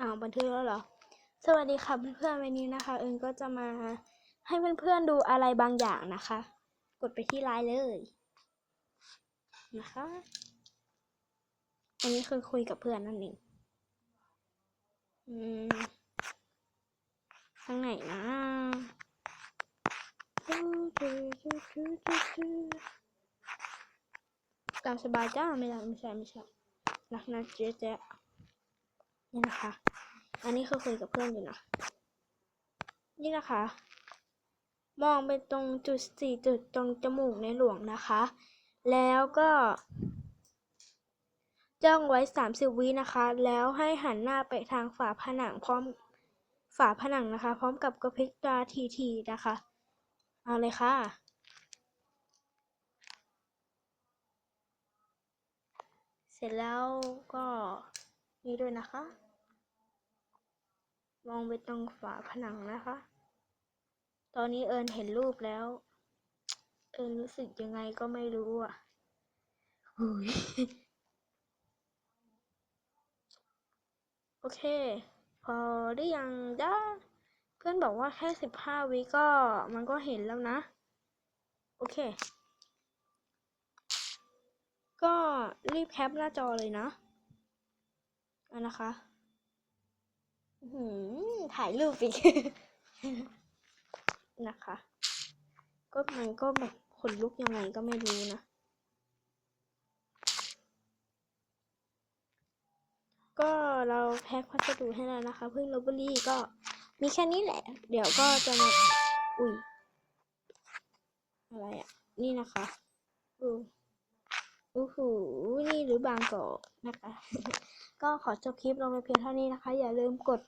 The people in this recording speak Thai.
อ้าวบันทึกแล้วเหรอ สวัสดีค่ะเพื่อนๆวันนี้นะคะ เอิญก็จะมาให้เพื่อนๆดูอะไรบางอย่างนะคะ กดไปที่ไลน์เลยนะคะ อันนี้คือคุยกับเพื่อนนั่นเองอืมทางไหนนะตามสบายจ้าไม่ได้ไม่ใช่ไม่ใช่รักนะเจ๊เจ๊นี่นะคะ อันนี้คือคุยกับเพื่อนอยู่นะ นี่นะคะ มองไปตรงจุดสี่จุดตรงจมูกในหลวงนะคะ แล้วก็จ้องไว้สามสิบวินะคะ แล้วให้หันหน้าไปทางฝาผนังพร้อมฝาผนังนะคะ พร้อมกับกระพริบตาทีๆนะคะ เอาเลยค่ะ เสร็จแล้วก็นี่ด้วยนะคะ มองไปตรงฝาผนังนะคะ ตอนนี้เอิญเห็นรูปแล้ว เอิญรู้สึกยังไงก็ไม่รู้อะหุยโอเค พอได้ยังจ้าเพื่อนบอกว่าแค่สิบห้าวิก็มันก็เห็นแล้วนะ โอเค ก็รีบแคปหน้าจอเลยนะอันนะคะอื้อหือ ถ่ายรูปอีกนะคะ ก็มันก็แบบขนลุกยังไงก็ไม่รู้นะ ก็เราแพ็คพัสดุให้แล้วนะคะ เพึ่งลบบุรีก็มีแค่นี้แหละ เดี๋ยวก็จะมา อุ้ย อะไรอะ นี่นะคะอือ โอ้โหนี่หรือบางกอกนะคะ ก็ขอจบคลิปลงไปเพียงเท่านี้นะคะ อย่าลืมกด